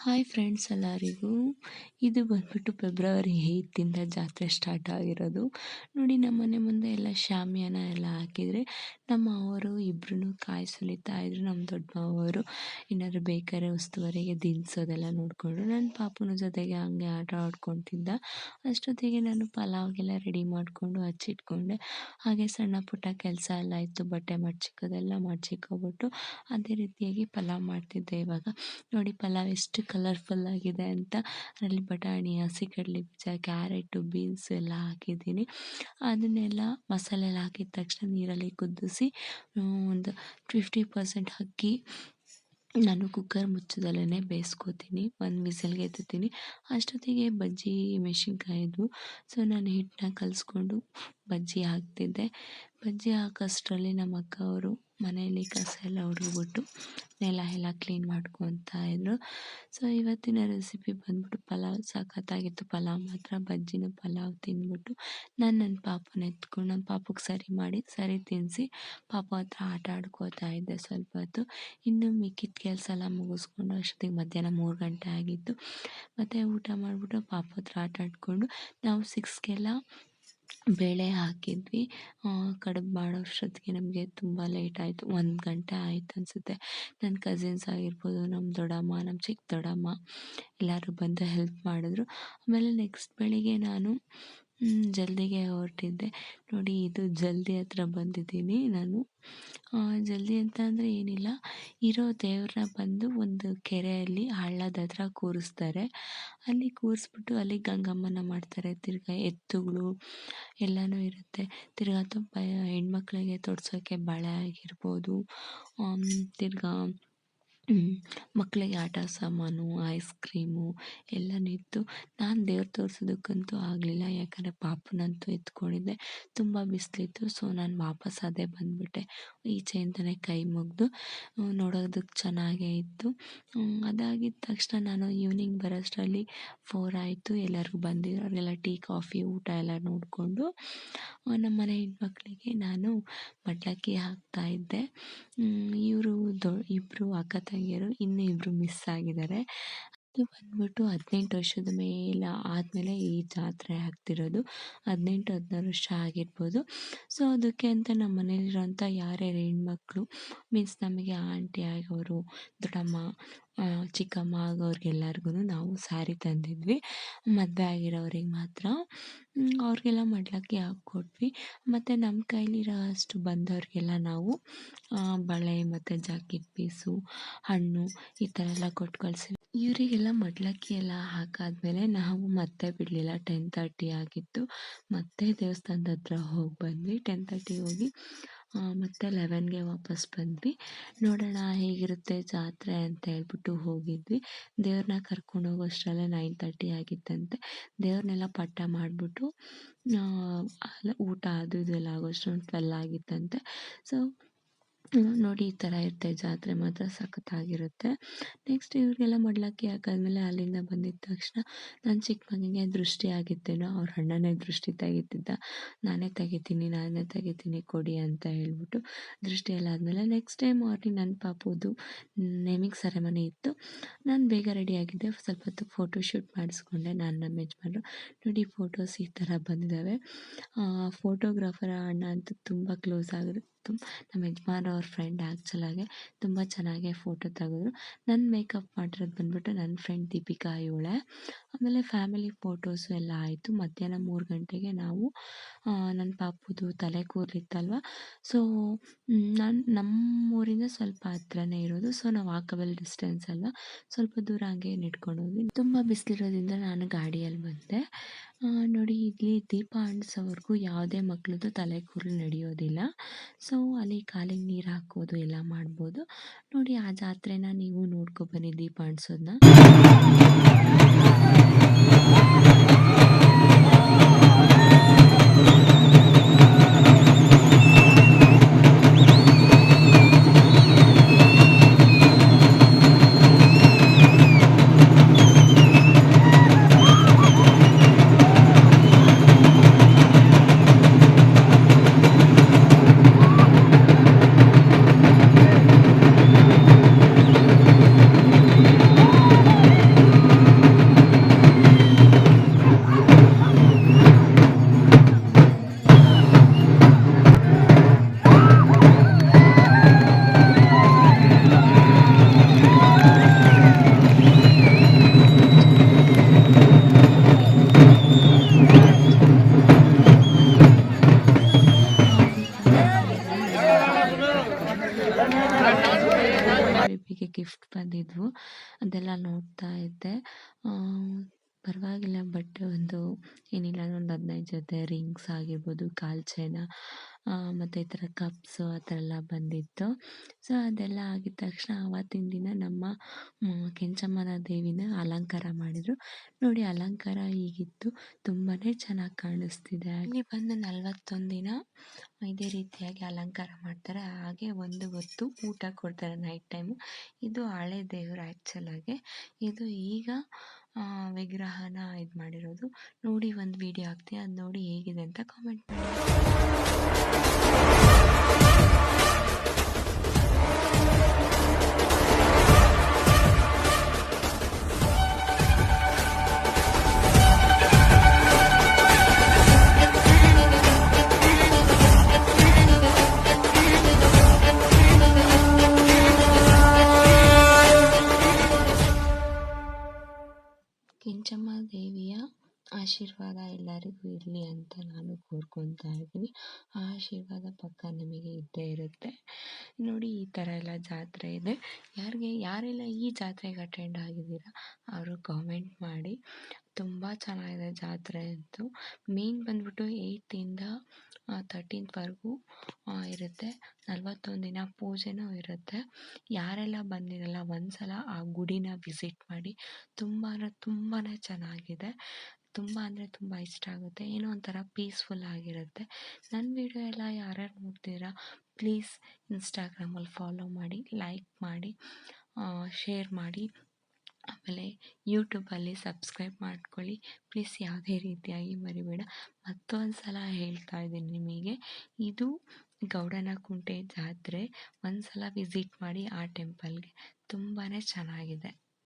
Hi friends ಎಲ್ಲರಿಗೂ. ಇದು ಬಂದ್ಬಿಟ್ಟು ಫೆಬ್ರವರಿ ಏಯ್ತಿಂದ ಜಾತ್ರೆ ಸ್ಟಾರ್ಟ್ ಆಗಿರೋದು. ನೋಡಿ ನಮ್ಮ ಮನೆ ಮುಂದೆ ಎಲ್ಲ ಶಾಮಿಯಾನ ಎಲ್ಲ ಹಾಕಿದರೆ ನಮ್ಮ ಅವರು ಇಬ್ಬರೂ ಕಾಯಿ ಸುಲಿತಾ ಇದ್ರು, ನಮ್ಮ ದೊಡ್ಡ ಮಾವರು ಏನಾದ್ರು ಬೇಕಾದ್ರೆ ಉಸ್ತುವಾರಿಗೆ ದಿನ್ಸೋದೆಲ್ಲ ನೋಡಿಕೊಂಡು ನನ್ನ ಪಾಪನ ಜೊತೆಗೆ ಹಂಗೆ ಆಟ ಆಡ್ಕೊತಿದ್ದ. ಅಷ್ಟೊತ್ತಿಗೆ ನಾನು ಪಲಾವ್ಗೆಲ್ಲ ರೆಡಿ ಮಾಡಿಕೊಂಡು ಹಚ್ಚಿಟ್ಕೊಂಡೆ. ಹಾಗೆ ಸಣ್ಣ ಪುಟ್ಟ ಕೆಲಸ ಎಲ್ಲ ಇತ್ತು ಬಟ್ಟೆ ಮಡ್ಚಿಕ್ಕೋದೆಲ್ಲ ಮಡ್ಚಿಕ್ಕೊಬಿಟ್ಟು ಅದೇ ರೀತಿಯಾಗಿ ಪಲಾವ್ ಮಾಡ್ತಿದ್ದೆ ಇವಾಗ. ನೋಡಿ ಪಲಾವ್ ಎಷ್ಟು ಕಲರ್ಫುಲ್ ಆಗಿದೆ ಅಂತ ಅದರಲ್ಲಿ ಬಟಾಣಿ ಹಸಿಕಡಲೆ ಬೀಜ, ಕ್ಯಾರೆಟು, ಬೀನ್ಸ್ ಎಲ್ಲ ಹಾಕಿದ್ದೀನಿ. ಅದನ್ನೆಲ್ಲ ಮಸಾಲೆ ಎಲ್ಲ ಹಾಕಿದ ತಕ್ಷಣ ನೀರಲ್ಲಿ ಕುದಿಸಿ ಒಂದು ಫಿಫ್ಟಿ ಪರ್ಸೆಂಟ್ ಅಕ್ಕಿ ನಾನು ಕುಕ್ಕರ್ ಮುಚ್ಚದಲ್ಲೇ ಬೇಯಿಸ್ಕೋತೀನಿ. ಒಂದು ವಿಸಲ್ಗೆ ಎತ್ತುತ್ತೀನಿ. ಅಷ್ಟೊತ್ತಿಗೆ ಬಜ್ಜಿ ಮೆಣಸಿನ್ಕಾಯಿದು. ಸೊ ನಾನು ಹಿಟ್ಟನ್ನ ಕಲಿಸ್ಕೊಂಡು ಬಜ್ಜಿ ಹಾಕ್ತಿದ್ದೆ. ಬಜ್ಜಿ ಹಾಕೋಷ್ಟರಲ್ಲಿ ನಮ್ಮ ಅಕ್ಕ ಅವರು ಮನೆಯಲ್ಲಿ ಕಸ ಎಲ್ಲ ಹೊಡೆದ್ಬಿಟ್ಟು ನೆಲ ಎಲ್ಲ ಕ್ಲೀನ್ ಮಾಡ್ಕೊತಾ ಇದ್ದರು ಸೊ ಇವತ್ತಿನ ರೆಸಿಪಿ ಬಂದ್ಬಿಟ್ಟು ಪಲಾವ್, ಸಖತ್ತಾಗಿತ್ತು. ಪಲಾವ್ ಮಾತ್ರ, ಬಜ್ಜಿನ ಪಲಾವ್ ತಿಂದ್ಬಿಟ್ಟು ನಾನು ನನ್ನ ಪಾಪನ ಎತ್ಕೊಂಡು ನನ್ನ ಪಾಪಕ್ಕೆ ಸರಿ ಮಾಡಿ, ಸರಿ ತಿನ್ನಿಸಿ ಪಾಪ ಹತ್ರ ಆಟ ಆಡ್ಕೋತಾ ಇದ್ದೆ ಸ್ವಲ್ಪ ಹೊತ್ತು. ಇನ್ನು ಮಿಕ್ಕಿದ ಕೆಲಸ ಎಲ್ಲ ಮುಗಿಸ್ಕೊಂಡು ಅಷ್ಟೊತ್ತಿಗೆ ಮಧ್ಯಾಹ್ನ ಮೂರು ಗಂಟೆ ಆಗಿತ್ತು. ಮತ್ತು ಊಟ ಮಾಡಿಬಿಟ್ಟು ಪಾಪ ಹತ್ರ ಆಟ ಆಡಿಕೊಂಡು ನಾವು ಸಿಕ್ಸ್ಗೆಲ್ಲ ಬೇಳೆ ಹಾಕಿದ್ವಿ. ಕಡುಬು ಮಾಡೋ ಅಷ್ಟೊತ್ತಿಗೆ ನಮಗೆ ತುಂಬ ಲೇಟ್ ಆಯಿತು. ಒಂದು ಗಂಟೆ ಆಯ್ತು ಅನಿಸುತ್ತೆ. ನನ್ನ ಕಸಿನ್ಸ್ ಆಗಿರ್ಬೋದು ನಮ್ಮ ದೊಡ್ಡಮ್ಮ ನಮ್ಮ ಚಿಕ್ಕ ದೊಡ್ಡಮ್ಮ ಎಲ್ಲರೂ ಬಂದು ಹೆಲ್ಪ್ ಮಾಡಿದ್ರು. ಆಮೇಲೆ ನೆಕ್ಸ್ಟ್ ಬೆಳಿಗ್ಗೆ ನಾನು ಜಲ್ದಿಗೆ ಹೊರಟಿದ್ದೆ. ನೋಡಿ, ಇದು ಜಲ್ದಿ ಹತ್ರ ಬಂದಿದ್ದೀನಿ ನಾನು. ಜಲ್ದಿ ಅಂತ ಅಂದರೆ ಏನಿಲ್ಲ. ಇರೋ ದೇವ್ರನ್ನ ಬಂದು ಒಂದು ಕೆರೆಯಲ್ಲಿ ಹಳ್ಳದ ಹತ್ರ ಕೂರಿಸ್ತಾರೆ. ಅಲ್ಲಿ ಕೂರಿಸ್ಬಿಟ್ಟು ಅಲ್ಲಿ ಗಂಗಮ್ಮನ ಮಾಡ್ತಾರೆ. ತಿರ್ಗಾ ಎತ್ತುಗಳು ಎಲ್ಲನೂ ಇರುತ್ತೆ. ತಿರ್ಗಾ ತುಂಬ ಹೆಣ್ಮಕ್ಳಿಗೆ ತೊಡ್ಸೋಕ್ಕೆ ಬಳೆ ಆಗಿರ್ಬೋದು. ತಿರ್ಗಾ ಮಕ್ಕಳಿಗೆ ಆಟ, ಸಾಮಾನು ಐಸ್ ಕ್ರೀಮು ಎಲ್ಲನೂ ಇತ್ತು ನಾನು ದೇವ್ರು ತೋರ್ಸೋದಕ್ಕಂತೂ ಆಗಲಿಲ್ಲ. ಯಾಕಂದರೆ ಪಾಪನಂತೂ ಎತ್ಕೊಂಡಿದ್ದೆ. ತುಂಬ ಬಿಸಿಲಿತ್ತು. ಸೊ ನಾನು ವಾಪಸ್ ಅದೇ ಬಂದುಬಿಟ್ಟೆ. ಈಚೆಯಿಂದನೇ ಕೈ ಮುಗಿದು ನೋಡೋದಕ್ಕೆ ಚೆನ್ನಾಗೇ ಇತ್ತು. ಅದಾಗಿದ್ದ ತಕ್ಷಣ ನಾನು ಈವ್ನಿಂಗ್ ಬರೋಷ್ಟರಲ್ಲಿ ಫೋರ್ ಆಯಿತು. ಎಲ್ಲರಿಗೂ ಬಂದಿರೋರಿಗೆಲ್ಲ ಟೀ, ಕಾಫಿ, ಊಟ ಎಲ್ಲ ನೋಡಿಕೊಂಡು ನಮ್ಮ ಮನೆ ಹೆಣ್ಮಕ್ಳಿಗೆ ನಾನು ಮಡ್ಲಕ್ಕಿ ಇದ್ದೆ. ಇವರು ದೊ ಇಬ್ಬರು ಅಕ್ಕ ತಂಗಿಯರು, ಇನ್ನೂ ಇಬ್ಬರು ಮಿಸ್ ಆಗಿದ್ದಾರೆ. ಅದು ಬಂದ್ಬಿಟ್ಟು ಹದಿನೆಂಟು ವರ್ಷದ ಮೇಲೆ ಆದಮೇಲೆ ಈ ಜಾತ್ರೆ ಆಗ್ತಿರೋದು. ಹದಿನೆಂಟು, ಹದಿನಾರು ವರ್ಷ ಆಗಿರ್ಬೋದು. ಸೊ ಅದಕ್ಕೆ ಅಂತ ನಮ್ಮ ಮನೇಲಿರೋಂಥ ಯಾರ್ಯಾರು ಹೆಣ್ಮಕ್ಳು ಮೀನ್ಸ್ ನಮಗೆ ಆಂಟಿ ಆಗೋರು, ದೊಡ್ಡಮ್ಮ ಚಿಕ್ಕಮ್ಮ ಆಗೋರಿಗೆಲ್ಲರ್ಗೂ ನಾವು ಸ್ಯಾರಿ ತಂದಿದ್ವಿ. ಮದುವೆ ಆಗಿರೋರಿಗೆ ಮಾತ್ರ. ಅವ್ರಿಗೆಲ್ಲ ಮಡ್ಲಕ್ಕಿ ಹಾಕ್ಕೊಟ್ವಿ. ಮತ್ತು ನಮ್ಮ ಕೈಲಿರೋ ಅಷ್ಟು ಬಂದವ್ರಿಗೆಲ್ಲ ನಾವು ಬಳೆ ಮತ್ತು ಜಾಕೆಟ್ ಪೀಸು, ಹಣ್ಣು ಈ ಥರ ಎಲ್ಲ ಕೊಟ್ಟು ಕಳಿಸಿ ಇವರಿಗೆಲ್ಲ ಮಡ್ಲಕ್ಕಿ ಎಲ್ಲ ಹಾಕಾದ್ಮೇಲೆ ನಾವು ಮತ್ತೆ ಬಿಡಲಿಲ್ಲ. ಟೆನ್ ತರ್ಟಿ ಆಗಿತ್ತು. ಮತ್ತೆ ದೇವಸ್ಥಾನದ ಹತ್ರ ಹೋಗಿ ಬಂದ್ವಿ. ಟೆನ್ ತರ್ಟಿ ಹೋಗಿ ಮತ್ತೆ ಲೆವೆನ್ಗೆ ವಾಪಸ್ ಬಂದ್ವಿ. ನೋಡೋಣ ಹೇಗಿರುತ್ತೆ ಜಾತ್ರೆ ಅಂತ ಹೇಳ್ಬಿಟ್ಟು ಹೋಗಿದ್ವಿ. ದೇವ್ರನ್ನ ಕರ್ಕೊಂಡು ಹೋಗೋಷ್ಟರಲ್ಲೇ ನೈನ್ ತರ್ಟಿ ಆಗಿತ್ತಂತೆ. ದೇವ್ರನ್ನೆಲ್ಲ ಪಟ್ಟ ಮಾಡಿಬಿಟ್ಟು ಊಟ ಅದು ಇದು ಎಲ್ಲ ಆಗೋಷ್ಟರಲ್ಲಿ ಟ್ವೆಲ್ ಆಗಿತ್ತಂತೆ. ಸೊ ನೋಡಿ ಈ ಥರ ಇರುತ್ತೆ. ಜಾತ್ರೆ ಮಾತ್ರ ಸಖತ್ತಾಗಿರುತ್ತೆ. ನೆಕ್ಸ್ಟ್ ಇವರಿಗೆಲ್ಲ ಮಡ್ಲಕ್ಕಿ ಹಾಕಾದ್ಮೇಲೆ ಅಲ್ಲಿಂದ ಬಂದಿದ್ದ ತಕ್ಷಣ ನನ್ನ ಚಿಕ್ಕ ಮಗನಿಗೆ ದೃಷ್ಟಿ ಆಗಿತ್ತೇನೋ, ಅವ್ರ ಅಣ್ಣನೇ ದೃಷ್ಟಿ ತೆಗಿತಿದ್ದ. ನಾನೇ ತೆಗಿತೀನಿ ನಾನೇ ತೆಗಿತೀನಿ, ಕೊಡಿ ಅಂತ ಹೇಳ್ಬಿಟ್ಟು ದೃಷ್ಟಿ ಎಲ್ಲ ಆದಮೇಲೆ ನೆಕ್ಸ್ಟ್ ಟೈಮ್ ಮಾರ್ನಿಂಗ್ ನನ್ನ ಪಾಪುದು ನೇಮಿಂಗ್ ಸೆರೆಮನಿ ಇತ್ತು. ನಾನು ಬೇಗ ರೆಡಿ ಆಗಿದ್ದೆ. ಸ್ವಲ್ಪ ಹೊತ್ತು ಫೋಟೋ ಶೂಟ್ ಮಾಡಿಸ್ಕೊಂಡೆ. ನಾನು ನಮ್ಮ ಯಜಮಾನ್ರು. ನೋಡಿ ಫೋಟೋಸ್ ಈ ಥರ ಬಂದಿದ್ದಾವೆ ಫೋಟೋಗ್ರಾಫರ್ ಅಣ್ಣ ಅಂತೂ ತುಂಬ ಕ್ಲೋಸ್ ಆಗಿರುತ್ತೆ ನಮ್ಮ ಯಜಮಾನ್ ಅವ್ರ ಫ್ರೆಂಡ್ ಆ್ಯಕ್ಚುಲಾಗೆ ತುಂಬ ಚೆನ್ನಾಗೆ ಫೋಟೋ ತೆಗೆದ್ರು. ನನ್ನ ಮೇಕಪ್ ಮಾಡಿರೋದು ಬಂದುಬಿಟ್ಟು ನನ್ನ ಫ್ರೆಂಡ್ ದೀಪಿಕಾ ಇವಳೆ. ಆಮೇಲೆ ಫ್ಯಾಮಿಲಿ ಫೋಟೋಸು ಎಲ್ಲ ಆಯಿತು. ಮಧ್ಯಾಹ್ನ ಮೂರು ಗಂಟೆಗೆ ನಾವು ನನ್ನ ಪಾಪುದು ತಲೆ ಕೂದಲಿತ್ತಲ್ವ? ಸೊ ನಾನು, ನಮ್ಮೂರಿಂದ ಸ್ವಲ್ಪ ಹತ್ರನೇ ಇರೋದು. ಸೊ ನಾವು ವಾಕಬಲ್ ಡಿಸ್ಟೆನ್ಸ್ ಅಲ್ವ? ಸ್ವಲ್ಪ ದೂರ ಹಂಗೆ ನಿಟ್ಕೊಂಡು ಹೋದ್ವಿ. ತುಂಬ ಬಿಸಿಲಿರೋದ್ರಿಂದ ನಾನು ಗಾಡಿಯಲ್ಲಿ ಬಂದೆ. ನೋಡಿ ಇಲ್ಲಿ ದೀಪ ಅಂಟಿಸೋವರೆಗೂ ಯಾವುದೇ ಮಕ್ಕಳದ್ದು ತಲೆ ಕೂದಲು ನಡೆಯೋದಿಲ್ಲ. ಸೊ ಅಲ್ಲಿ ಕಾಲಿಗೆ ನೀರು ಹಾಕೋದು ಎಲ್ಲ ಮಾಡ್ಬೋದು. ನೋಡಿ ಆ ಜಾತ್ರೆನ ನೀವು ನೋಡ್ಕೊ ಬನ್ನಿ ದೀಪ ಅಂಟಿಸೋದನ್ನ ಇದ್ವು ಅದೆಲ್ಲ ನೋಡ್ತಾ ಇದ್ದೆ. ಪರವಾಗಿಲ್ಲ ಬಟ್ ಒಂದು ಏನಿಲ್ಲ ಒಂದು ಹದಿನೈದು ಜೊತೆ ರಿಂಗ್ಸ್ ಆಗಿರ್ಬೋದು, ಕಾಲು ಚೈನ. ಮತ್ತು ಈ ಥರ ಕಪ್ಸು ಆ ಥರ ಎಲ್ಲ ಬಂದಿತ್ತು. ಸೊ ಅದೆಲ್ಲ ಆಗಿದ ತಕ್ಷಣ ಆವತ್ತಿನ ದಿನ ನಮ್ಮ ಕೆಂಚಮ್ಮನ ದೇವಿನ ಅಲಂಕಾರ ಮಾಡಿದರು. ನೋಡಿ ಅಲಂಕಾರ ಹೀಗಿತ್ತು. ತುಂಬಾ ಚೆನ್ನಾಗಿ ಕಾಣಿಸ್ತಿದೆ. ಇಲ್ಲಿ ಬಂದು ನಲ್ವತ್ತೊಂದು ದಿನ ಇದೇ ರೀತಿಯಾಗಿ ಅಲಂಕಾರ ಮಾಡ್ತಾರೆ. ಹಾಗೆ ಒಂದು ಹೊತ್ತು ಊಟ ಕೊಡ್ತಾರೆ ನೈಟ್ ಟೈಮು ಇದು ಹಳೆ ದೇವರು ಆ್ಯಕ್ಚುಲಾಗೆ ಇದು ಈಗ ವಿಗ್ರಹನ ಇದು ಮಾಡಿರೋದು. ನೋಡಿ ಒಂದು ವಿಡಿಯೋ ಹಾಕ್ತೀನಿ. ಅದು ನೋಡಿ ಹೇಗಿದೆ ಅಂತ ಕಾಮೆಂಟ್ ಮಾಡಿ. ಆಶೀರ್ವಾದ ಎಲ್ಲರಿಗೂ ಇರಲಿ ಅಂತ ನಾನು ಕೋರ್ಕೊತಾ ಇದ್ದೀನಿ. ಆ ಆಶೀರ್ವಾದ ಪಕ್ಕ ನಮಗೆ ಇದ್ದೇ ಇರುತ್ತೆ. ನೋಡಿ, ಈ ಥರ ಎಲ್ಲ ಜಾತ್ರೆ ಇದೆ. ಯಾರಿಗೆ, ಯಾರೆಲ್ಲ ಈ ಜಾತ್ರೆಗೆ ಅಟೆಂಡ್ ಆಗಿದ್ದೀರಾ, ಅವರು ಕಾಮೆಂಟ್ ಮಾಡಿ. ತುಂಬ ಚೆನ್ನಾಗಿದೆ ಜಾತ್ರೆ ಅಂತೂ. ಮೇನ್ ಬಂದ್ಬಿಟ್ಟು ಏಯ್ತಿಂದ ತರ್ಟೀನ್ತ್ವರೆಗೂ ಇರುತ್ತೆ. ನಲ್ವತ್ತೊಂದು ದಿನ ಪೂಜೆನೂ ಇರುತ್ತೆ. ಯಾರೆಲ್ಲ ಬಂದಿರಲ್ಲ ಒಂದು ಸಲ ಆ ಗುಡಿನ ವಿಸಿಟ್ ಮಾಡಿ. ತುಂಬ ತುಂಬಾ ಚೆನ್ನಾಗಿದೆ. ತುಂಬ ಅಂದರೆ ತುಂಬ ಇಷ್ಟ ಆಗುತ್ತೆ. ಏನೋ ಒಂಥರ ಪೀಸ್ಫುಲ್ ಆಗಿರುತ್ತೆ. ನನ್ನ ವಿಡಿಯೋ ಎಲ್ಲ ಯಾರ್ಯಾರು ನೋಡ್ತೀರಾ ಪ್ಲೀಸ್ ಇನ್ಸ್ಟಾಗ್ರಾಮಲ್ಲಿ ಫಾಲೋ ಮಾಡಿ ಲೈಕ್ ಮಾಡಿ ಶೇರ್ ಮಾಡಿ. ಆಮೇಲೆ ಯೂಟ್ಯೂಬಲ್ಲಿ ಸಬ್ಸ್ಕ್ರೈಬ್ ಮಾಡ್ಕೊಳ್ಳಿ. ಪ್ಲೀಸ್ ಯಾವುದೇ ರೀತಿಯಾಗಿ ಮರಿಬೇಡ. ಮತ್ತೊಂದು ಸಲ ಹೇಳ್ತಾ ಇದ್ದೀನಿ ನಿಮಗೆ. ಇದು ಗೌಡನಕುಂಟೆ ಜಾತ್ರೆ. ಒಂದು ಸಲ ವಿಸಿಟ್ ಮಾಡಿ ಆ ಟೆಂಪಲ್ಗೆ ತುಂಬಾ ಚೆನ್ನಾಗಿದೆ.